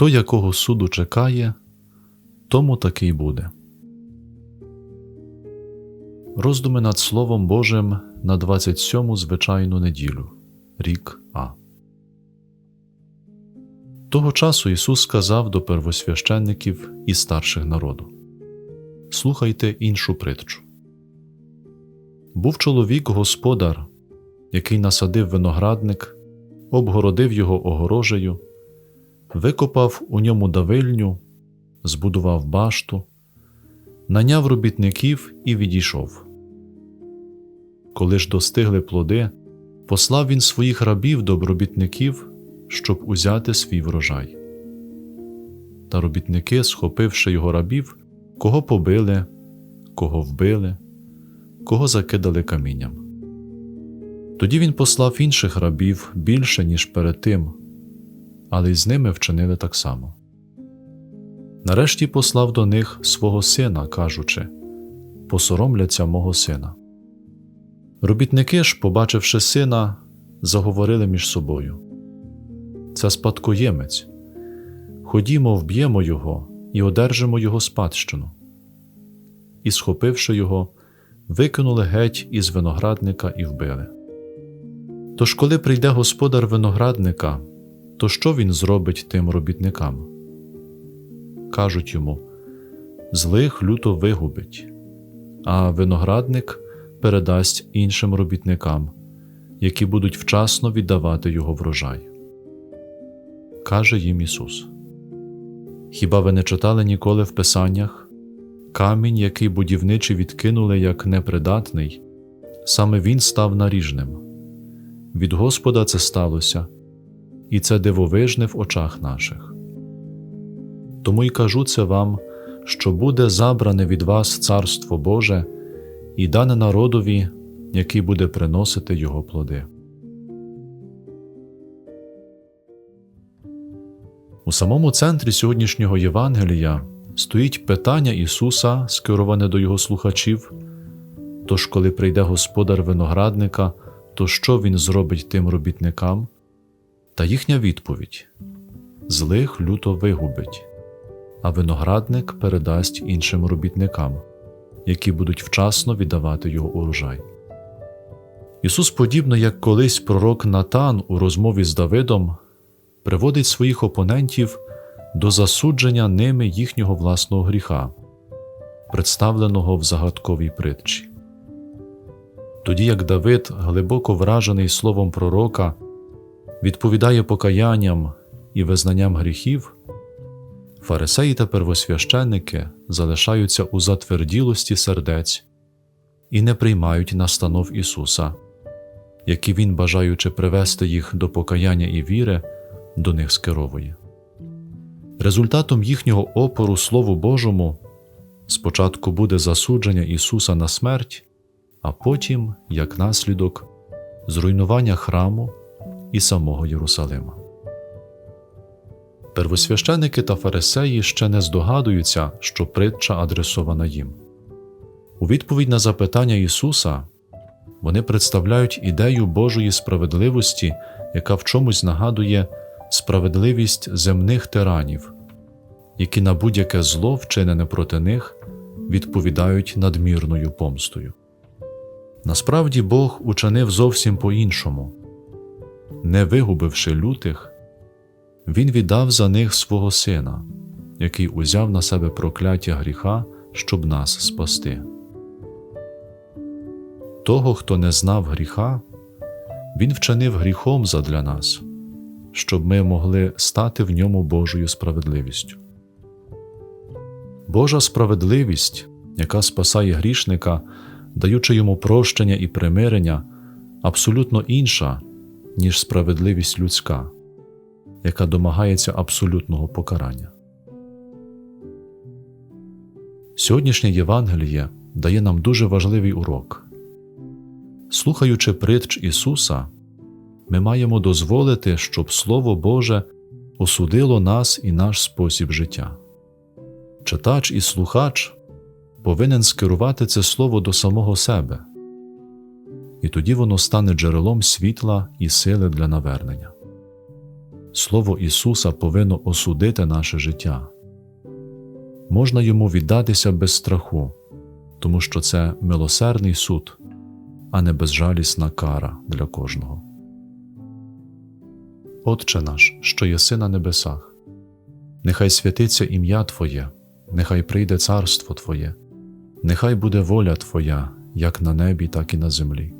Хто якого суду чекає, тому такий буде. Роздуми над Словом Божим на 27 звичайну неділю, рік А. Того часу Ісус сказав до первосвященників і старших народу Слухайте іншу притчу. Був чоловік господар, який насадив виноградник, обгородив його огорожею, викопав у ньому давильню, збудував башту, наняв робітників і відійшов. Коли ж достигли плоди, послав він своїх рабів до робітників, щоб узяти свій врожай. Та робітники, схопивши його рабів, кого побили, кого вбили, кого закидали камінням. Тоді він послав інших рабів більше, ніж перед тим, але й з ними вчинили так само. Нарешті послав до них свого сина, кажучи Посоромляться мого сина. Робітники ж, побачивши сина, заговорили між собою Це спадкоємець. Ходімо, вб'ємо його і одержимо його спадщину. І, схопивши його, викинули геть із виноградника і вбили. Тож, коли прийде господар виноградника, то що він зробить тим робітникам? Кажуть йому злих люто вигубить, а виноградник передасть іншим робітникам, які будуть вчасно віддавати його врожай. Каже їм Ісус. Хіба ви не читали ніколи в Писаннях камінь, який будівничі відкинули як непридатний, саме він став наріжним. Від Господа це сталося, і це дивовижне в очах наших. Тому й кажу це вам, що буде забране від вас Царство Боже і дане народові, який буде приносити його плоди. У самому центрі сьогоднішнього Євангелія стоїть питання Ісуса, скероване до Його слухачів. Тож, коли прийде господар виноградника, то що він зробить тим робітникам? Та їхня відповідь злих люто вигубить, а виноградник передасть іншим робітникам, які будуть вчасно віддавати його урожай. Ісус, подібно як колись пророк Натан у розмові з Давидом, приводить своїх опонентів до засудження ними їхнього власного гріха, представленого в загадковій притчі. Тоді як Давид, глибоко вражений словом пророка, відповідає покаянням і визнанням гріхів, фарисеї та первосвященники залишаються у затверділості сердець і не приймають настанов Ісуса, які Він, бажаючи привести їх до покаяння і віри, до них скеровує. Результатом їхнього опору Слову Божому спочатку буде засудження Ісуса на смерть, а потім, як наслідок, зруйнування храму і самого Єрусалима. Первосвященики та фарисеї ще не здогадуються, що притча адресована їм. У відповідь на запитання Ісуса вони представляють ідею Божої справедливості, яка в чомусь нагадує справедливість земних тиранів, які на будь-яке зло, вчинене проти них, відповідають надмірною помстою. Насправді Бог учинив зовсім по-іншому не вигубивши лютих, Він віддав за них свого Сина, який узяв на себе прокляття гріха, щоб нас спасти. Того, хто не знав гріха, Він вчинив гріхом задля нас, щоб ми могли стати в ньому Божою справедливістю. Божа справедливість, яка спасає грішника, даючи йому прощення і примирення, абсолютно інша, ніж справедливість людська, яка домагається абсолютного покарання. Сьогоднішнє Євангеліє дає нам дуже важливий урок. Слухаючи притч Ісуса, ми маємо дозволити, щоб Слово Боже осудило нас і наш спосіб життя. Читач і слухач повинен скерувати це слово до самого себе, і тоді воно стане джерелом світла і сили для навернення. Слово Ісуса повинно осудити наше життя. Можна йому віддатися без страху, тому що це милосердний суд, а не безжалісна кара для кожного. Отче наш, що єси на небесах, нехай святиться ім'я Твоє, нехай прийде царство Твоє, нехай буде воля Твоя, як на небі, так і на землі.